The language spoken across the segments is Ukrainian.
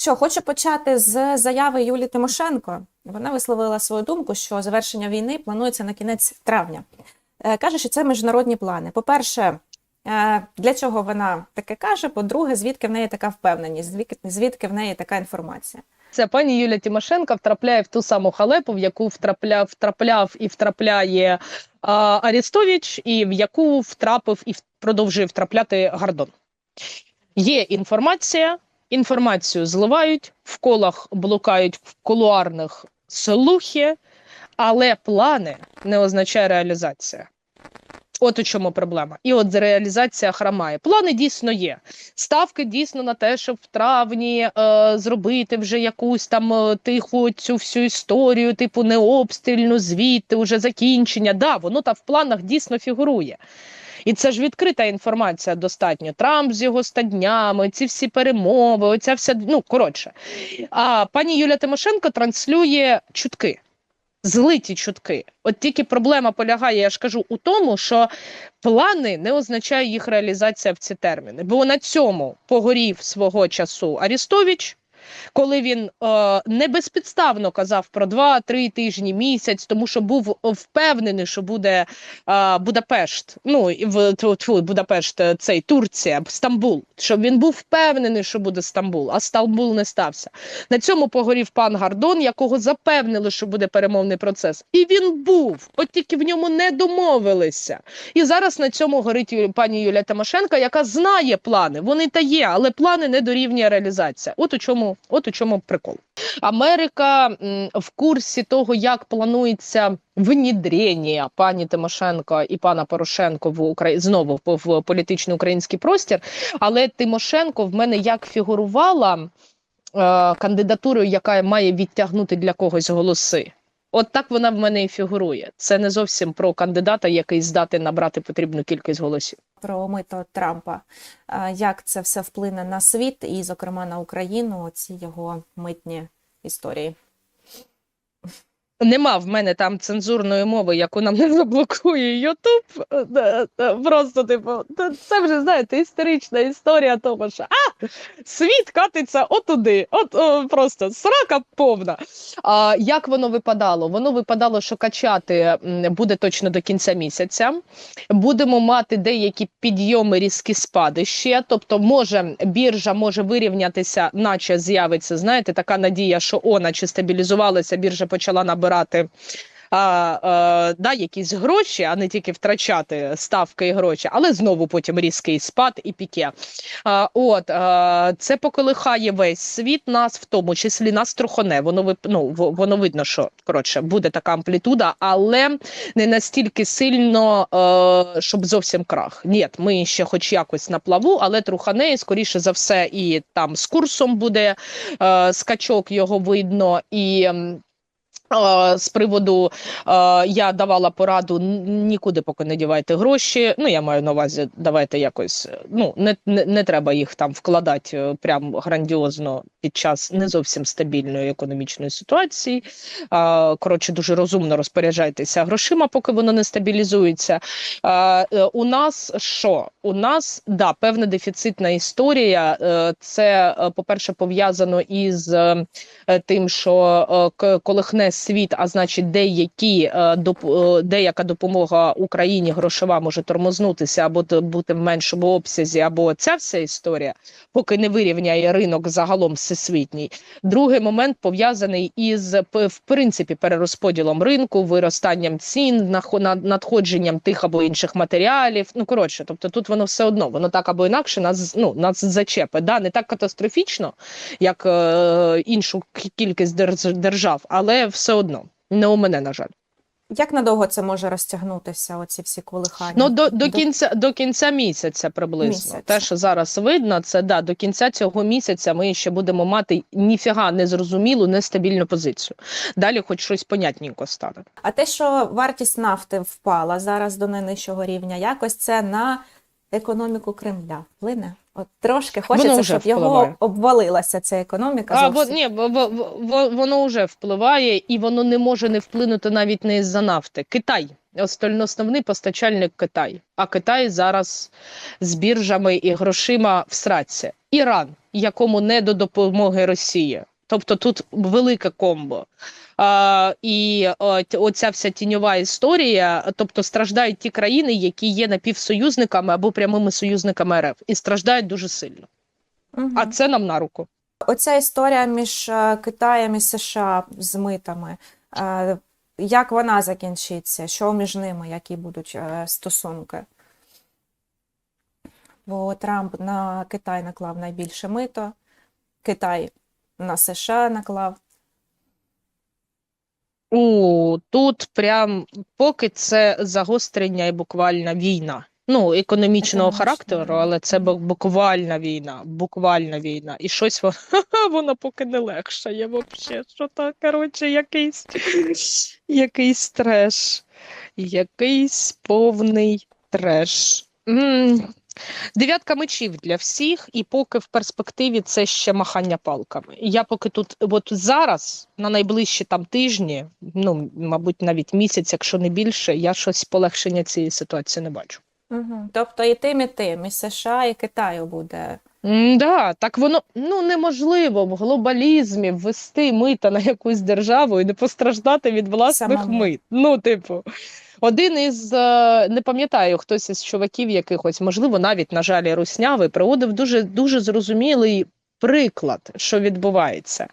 Що хочу почати з заяви Юлії Тимошенко. Вона висловила свою думку, що завершення війни планується на кінець травня. Е, Каже, що це міжнародні плани. По-перше, е, для чого вона таке каже? По-друге, звідки в неї така впевненість, звідки- в неї така інформація? Це пані Юля Тимошенко втрапляє в ту саму халепу, в яку втрапляв, втрапляв і втрапляє а, Арестович, і в яку втрапив і продовжує втрапляти Гордон. Є інформація, інформацію зливають, в колах блукають в кулуарних слухи, але плани не означає реалізація. От у чому проблема. І от реалізація хромає. Плани дійсно є. Ставки дійсно на те, щоб в травні е, зробити вже якусь там е, тиху цю всю історію, типу необстрільну, звідти, уже закінчення. Да, воно там в планах дійсно фігурує. І це ж відкрита інформація достатньо. Трамп з його стаднями, ці всі перемови, оця вся ну коротше. А пані Юля Тимошенко транслює чутки. Злиті чутки. От тільки проблема полягає, я ж кажу, у тому, що плани не означає їх реалізація в ці терміни. Бо на цьому погорів свого часу Арістович, коли він е, не безпідставно казав про два-три тижні, місяць, тому що був впевнений, що буде е, Будапешт, ну і в тьфу, Будапешт, е, цей Турція, Стамбул. Щоб він був впевнений, що буде Стамбул, а Стамбул не стався. На цьому погорів пан Гордон, якого запевнили, що буде перемовний процес. І він був, от тільки в ньому не домовилися. І зараз на цьому горить пані Юлія Тимошенко, яка знає плани. Вони та є, але плани не дорівнює реалізація. От у чому, от у чому прикол. Америка в курсі того, як планується внідрення пані Тимошенко і пана Порошенко в Украї... знову в- політичний український простір. Але Тимошенко в мене як фігурувала е, кандидатурою, яка має відтягнути для когось голоси. От так вона в мене і фігурує. Це не зовсім про кандидата, який здатен набрати потрібну кількість голосів. Про мито Трампа. Як це все вплине на світ і, зокрема, на Україну, ці його митні історії? Нема в мене там цензурної мови, яку нам не заблокує Ютуб. Е, е, е, Просто типу, це вже знаєте, історична історія того, що а світ катиться отуди, от о, просто срака повна. А як воно випадало? Воно випадало, що качати буде точно до кінця місяця. Будемо мати деякі підйоми, різкі спади ще. Тобто, може біржа може вирівнятися, наче з'явиться. Знаєте, така надія, що о, наче стабілізувалася, біржа почала набирати. А, а, да, якісь гроші, а не тільки втрачати ставки і гроші, але знову потім різкий спад і піке. А, от а, це поколихає весь світ, нас в тому числі нас трохоне. Воно ну, воно видно, що коротше буде така амплітуда, але не настільки сильно, е, щоб зовсім крах. Ні, ми ще хоч якось на плаву, але трухане, і скоріше за все, і там з курсом буде е, скачок, його видно і. З приводу я давала пораду нікуди поки не дівайте гроші. Ну я маю на увазі, давайте якось. Ну не, не, не треба їх там вкладати е, прям грандіозно під час не зовсім стабільної економічної ситуації. Коротше, дуже розумно розпоряджайтеся грошима, поки воно не стабілізується. Е, у нас що? У нас да певна дефіцитна історія. Е, це, е, по-перше, пов'язано із тим, що колихне світ, а значить, деякі е, е, деяка допомога Україні грошова може тормознутися або бути в меншому обсязі, або ця вся історія, поки не вирівняє ринок загалом всесвітній. Другий момент пов'язаний із в принципі перерозподілом ринку, виростанням цін, надходженням тих або інших матеріалів. Ну коротше, тобто тут воно все одно, воно так або інакше нас ну нас зачепить. Да, не так катастрофічно, як е, іншу кількість держ- держав, але все одно не у мене, на жаль. Як надовго це може розтягнутися, оці всі колихання? Ну до, до кінця до кінця місяця приблизно. Місяця. Те, що зараз видно, це да до кінця цього місяця ми ще будемо мати ніфіга незрозумілу, нестабільну позицію. Далі, хоч щось понятненько стане. А те, що вартість нафти впала зараз до найнижчого рівня, якось це на економіку Кремля вплине? От трошки хочеться, щоб його обвалилася ця економіка. А, во, ні, во- во- воно вже впливає, і воно не може не вплинути навіть не із-за нафти. Китай. Основний постачальник Китай. А Китай зараз з біржами і грошима в сраці. Іран якому не до допомоги Росії. Тобто тут велике комбо. І оця вся тіньова історія, тобто страждають ті країни, які є напівсоюзниками або прямими союзниками РФ, і страждають дуже сильно. Мгм. А це нам на руку. Оця історія між е, Китаєм і США з митами. е, Як вона закінчиться? Що між ними, які будуть е, стосунки? Бо Трамп на Китай наклав найбільше мито, Китай на США наклав. У тут прям поки це загострення і буквально війна. Ну, економічного характеру, але це буквальна війна, буквальна війна. І щось воно, воно поки не легшає вообще. Що то, коротше, якийсь, якийсь треш. Якийсь повний треш. Дев'ятка мечів для всіх, і поки в перспективі це ще махання палками. Я поки тут, от зараз, на найближчі там тижні, ну мабуть, навіть місяць, якщо не більше, я щось полегшення цієї ситуації не бачу. Угу. Тобто і тим, і тим, і США, і Китаю буде. М, Да, так воно ну неможливо в глобалізмі ввести мита на якусь державу і не постраждати від власних Самому. мит. Ну, типу, один із е, не пам'ятаю, хтось із чуваків якихось, можливо, навіть на жаль, руснявий, проводив дуже дуже зрозумілий приклад, що відбувається.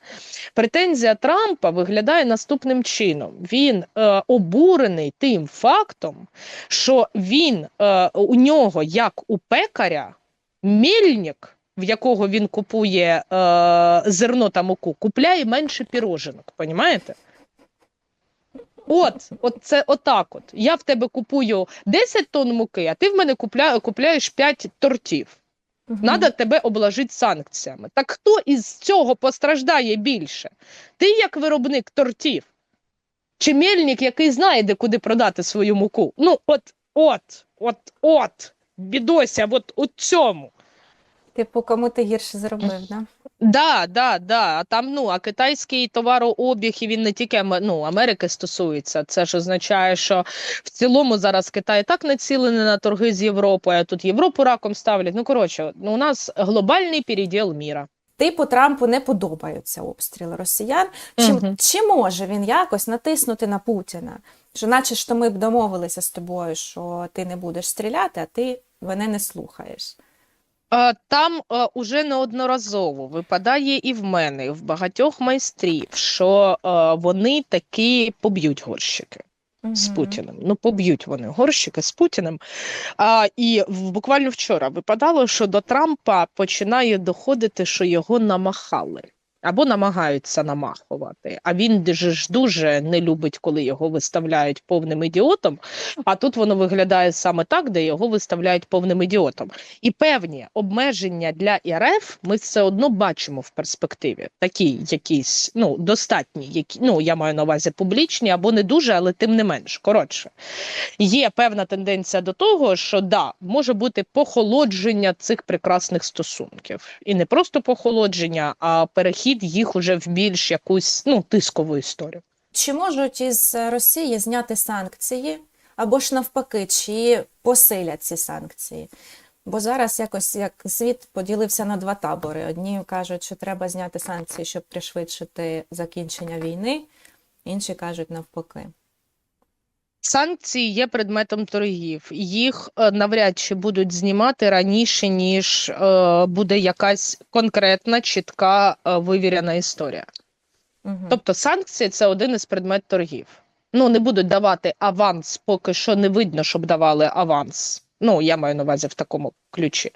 Претензія Трампа виглядає наступним чином: він е, обурений тим фактом, що він е, у нього, як у пекаря, мельник, в якого він купує е, зерно та муку, купляє менше піроженок, понімаєте? От, от це отак. От. Я в тебе купую 10 тонн муки, а ти в мене купля, купляєш 5 тортів. Мгм. Надо тебе обложити санкціями. Так хто із цього постраждає більше? Ти як виробник тортів? Чи мельник, який знає, де куди продати свою муку? Ну, от, от, от, от, бідося, от у цьому. Типу, кому ти гірше зробив, да? Да, да, да. А там, ну, а китайський товарообіг, і він не тільки ну, Америки стосується. Це ж означає, що в цілому зараз Китай так націлений на торги з Європою, а тут Європу раком ставлять. Ну, коротше, ну, у нас глобальний переділ міра. Типу Трампу не подобаються обстріли росіян. Чи, Мгм. чи може він якось натиснути на Путіна? Що наче то ми б домовилися з тобою, що ти не будеш стріляти, а ти мене не слухаєш. Е, Там е, уже неодноразово випадає і в мене, і в багатьох майстрів, що е, вони таки поб'ють горщики. з Путіним. Ну, поб'ють вони горщики з Путіним. А, і в, буквально вчора випадало, що до Трампа починає доходити, що його намахали. Або намагаються намахувати. А він ж дуже не любить, коли його виставляють повним ідіотом. А тут воно виглядає саме так, де його виставляють повним ідіотом. І певні обмеження для РФ ми все одно бачимо в перспективі. Такі якісь ну достатні, які ну я маю на увазі публічні або не дуже, але тим не менш. Коротше, є певна тенденція до того, що да, може бути похолодження цих прекрасних стосунків, і не просто похолодження, а перехід їх уже в більш якусь ну тискову історію. Чи можуть із Росії зняти санкції, або ж навпаки, чи посилять ці санкції? Бо зараз якось як світ поділився на два табори. Одні кажуть, що треба зняти санкції, щоб пришвидшити закінчення війни, інші кажуть навпаки. Санкції є предметом торгів. Їх е, навряд чи будуть знімати раніше, ніж е, буде якась конкретна, чітка, е, вивірена історія. Угу. Тобто санкції це один із предмет торгів. Ну, не будуть давати аванс, поки що не видно, щоб давали аванс. Ну, я маю на увазі в такому ключі.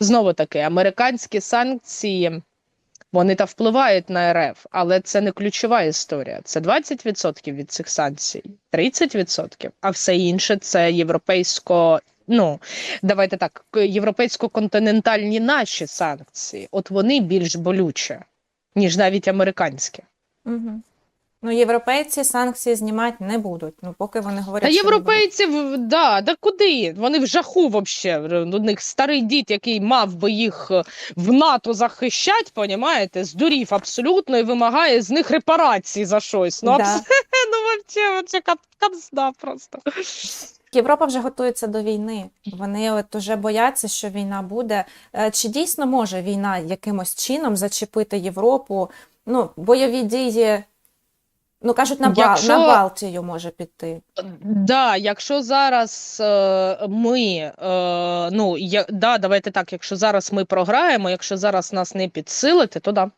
Знову таки, американські санкції вони та впливають на РФ, але це не ключова історія. Це 20% від цих санкцій, 30%, а все інше це європейсько. Ну, давайте так, європейсько-континентальні наші санкції. От вони більш болючі, ніж навіть американські. Угу. Ну, європейці санкції знімати не будуть. Ну, поки вони говорять, Та що не будуть. європейців, да, да куди? Вони в жаху вообще. У них старий дід, який мав би їх е, в НАТО захищати, понімаєте, здурів абсолютно і вимагає з них репарації за щось. Ну, Да. абс... ну вообще, вообще кап- капзда просто. Європа вже готується до війни. Вони от уже бояться, що війна буде. Е, Чи дійсно може війна якимось чином зачепити Європу? Ну, бойові дії, ну кажуть, на, Бал- Якщо- на Балтію може піти. Да, якщо зараз е, ми, е, ну я, да, давайте так, якщо зараз ми програємо, якщо зараз нас не підсилити, то да.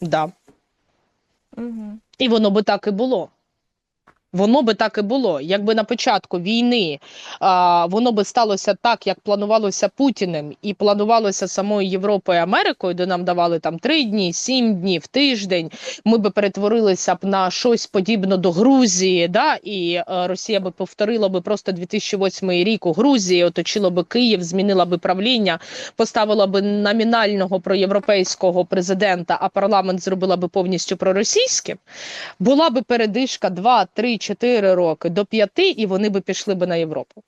Да. Угу. І воно би так і було. Воно би так і було. Якби на початку війни а, воно би сталося так, як планувалося Путіним, і планувалося самою Європою і Америкою, де нам давали там три дні, сім днів, тиждень. Ми би перетворилися б на щось подібне до Грузії, да? і е, Росія би повторила би просто 2008 рік у Грузії, оточила би Київ, змінила би правління, поставила би номінального проєвропейського президента, а парламент зробила би повністю проросійським. Була би передишка 2, 3, 4 роки до 5, і вони би пішли би на Європу.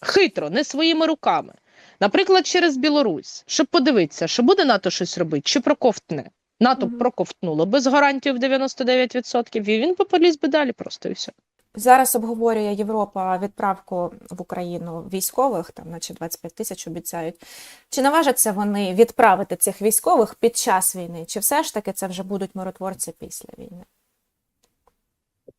Хитро, не своїми руками. Наприклад, через Білорусь, щоб подивитися, що буде НАТО щось робити, чи проковтне. НАТО Мгм. проковтнуло без гарантій в 99%, і він би поліз би далі просто і все. Зараз обговорює Європа відправку в Україну військових, там наче 25 тисяч обіцяють. Чи наважаться вони відправити цих військових під час війни? Чи все ж таки це вже будуть миротворці після війни? М,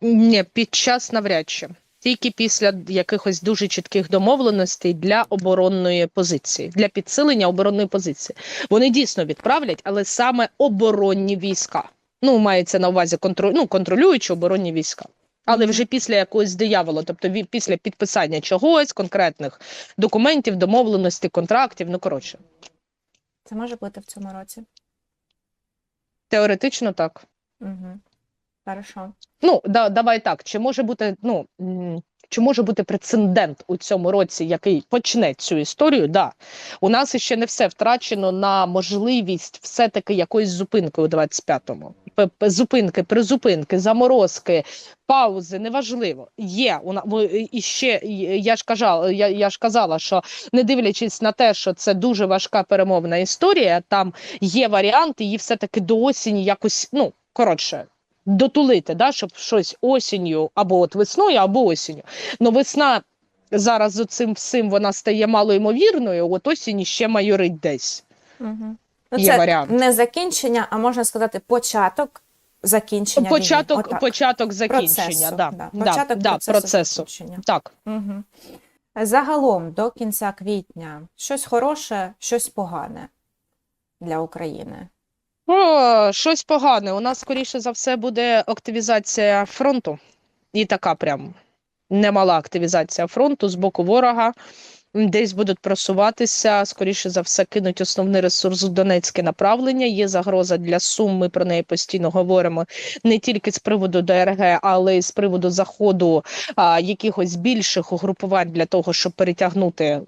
Ні, під час навряд чи. Тільки після якихось дуже чітких домовленостей для оборонної позиції, для підсилення оборонної позиції. Вони дійсно відправлять, але саме оборонні війська. Ну, мається на увазі контроль, ну, контролюючі оборонні війська. Але вже після якогось диявола, тобто після підписання чогось, конкретних документів, домовленостей, контрактів, ну коротше, Це може бути в цьому році? теоретично так. Угу. Хорошо. Ну, да, давай так. Чи може бути, ну чи може бути прецедент у цьому році, який почне цю історію? Да. У нас іще не все втрачено на можливість все-таки якоїсь зупинки у 25-му. П- п- Зупинки, призупинки, заморозки, паузи, неважливо. Є у на- і ще я ж казала, я, я ж казала, що не дивлячись на те, що це дуже важка перемовна історія, там є варіанти її все-таки до осені якось, ну коротше, дотулити, да, щоб щось осінню або от весною, або осінню. Ну весна зараз з цим всім вона стає малоймовірною, от осінь ще майорить десь. Угу. Ну, Є це варіант. не закінчення, а можна сказати, початок закінчення. Початок, війни. Початок закінчення, процесу, да, да. да, Початок да, процесу, процесу. закінчення. Так. Угу. Загалом до кінця квітня щось хороше, щось погане для України. О, щось погане. У нас, скоріше за все, буде активізація фронту. І така прям немала активізація фронту з боку ворога. Десь будуть просуватися, скоріше за все, кинуть основний ресурс в Донецьке направлення. Є загроза для Сум. Ми про неї постійно говоримо не тільки з приводу ДРГ, але й з приводу заходу а, якихось більших угрупувань для того, щоб перетягнути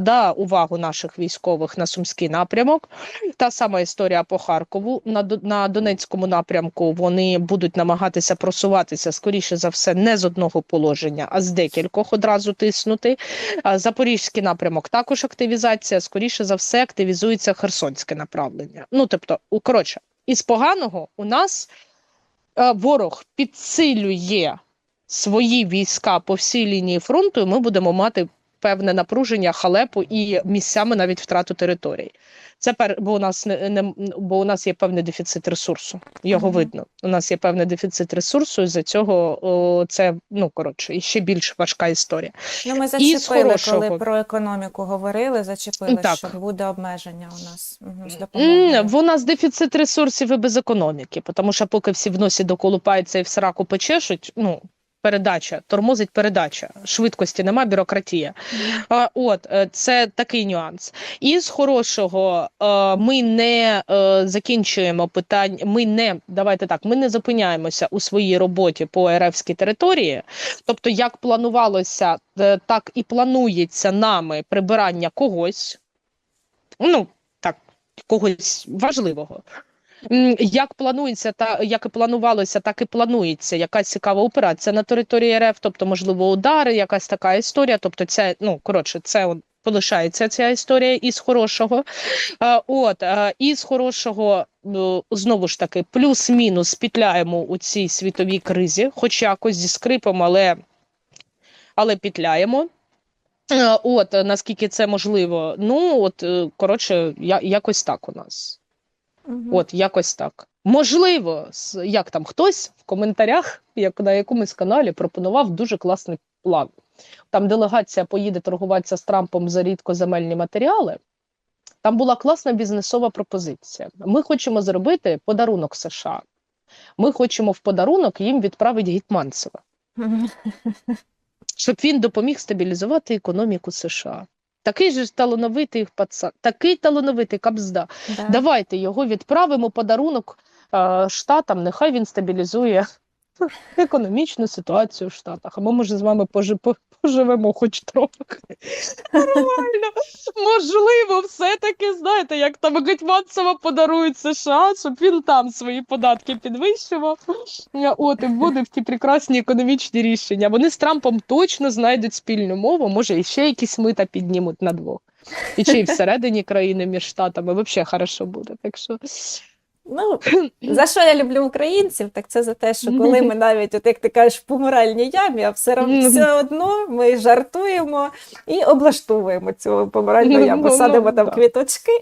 да, увагу наших військових на сумський напрямок. Та сама історія по Харкову на, на Донецькому напрямку. Вони будуть намагатися просуватися скоріше за все не з одного положення, а з декількох одразу тиснути. Запорізький напрямок також активізація. Скоріше за все, активізується Херсонське направлення. Ну тобто, коротше, із поганого у нас е, ворог підсилює свої війська по всій лінії фронту. і Ми будемо мати певне напруження, халепу і місцями навіть втрату територій. Це пер, бо у нас не, не бо у нас є певний дефіцит ресурсу. Його Мгм. видно. У нас є певний дефіцит ресурсу, і за цього о, це ну коротше і ще більш важка історія. Ну, ми зачепили, коли хорошого. про економіку говорили, зачепили, Так. що буде обмеження у нас угу, з допомогою. В у нас дефіцит ресурсів і без економіки, тому що поки всі в носі доколупаються і в сраку почешуть, ну. Передача, тормозить передача, швидкості нема, бюрократія. А, от е, це такий нюанс. І з хорошого е, ми не е, закінчуємо питання. Ми не давайте так. Ми не зупиняємося у своїй роботі по РФській території. Тобто, як планувалося, так і планується нами прибирання когось. Ну так, когось важливого. Як планується, та як і планувалося, так і планується якась цікава операція на території РФ, тобто, можливо, удари, якась така історія. Тобто, це ну коротше, це полишається ця історія із хорошого. От із хорошого ну, знову ж таки плюс-мінус петляємо у цій світовій кризі, хоч якось зі скрипом, але, але петляємо. Е, От наскільки це можливо. Ну, от, е, коротше, якось так у нас. Мгм. От, якось так. Можливо, як там хтось в коментарях, як на якомусь каналі, пропонував дуже класний план. Там делегація поїде торгуватися з Трампом за рідкоземельні матеріали. Там була класна бізнесова пропозиція. Ми хочемо зробити подарунок США. Ми хочемо в подарунок їм відправити Гетманцева, Мгм. щоб він допоміг стабілізувати економіку США. Такий же ж талановитий пацан, такий талановитий кабзда. Да. Давайте його відправимо подарунок е, штатам. Нехай він стабілізує економічну ситуацію в Штатах. А ми, може, з вами пожи- поживемо хоч трохи. Нормально. Можливо, все-таки, знаєте, як там Гетьманцева подарують США, щоб він там свої податки підвищував. От, і буде в ті прекрасні економічні рішення. Вони з Трампом точно знайдуть спільну мову, може, і ще якісь мита піднімуть на двох. І чи всередині країни між штатами взагалі хорошо буде. Так що Ну, за що я люблю українців, так це за те, що коли ми навіть, от як ти кажеш, в помиральній ямі, а все, рав- все одно ми жартуємо і облаштовуємо цю помиральну яму, Ну, ну, садимо там квіточки.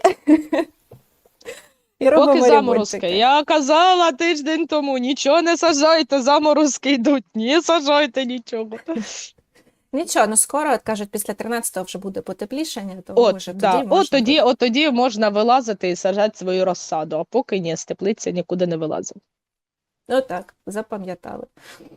І робимо Поки заморозки. Я казала тиждень тому, нічого не сажайте, заморозки йдуть, не сажайте нічого. Нічого, ну скоро, от кажуть, після 13-го вже буде потеплішання, то От, може да, тоді от, можна тоді, от тоді можна вилазити і сажати свою розсаду, а поки ні, з теплиці нікуди не вилазить. Ну так, запам'ятали.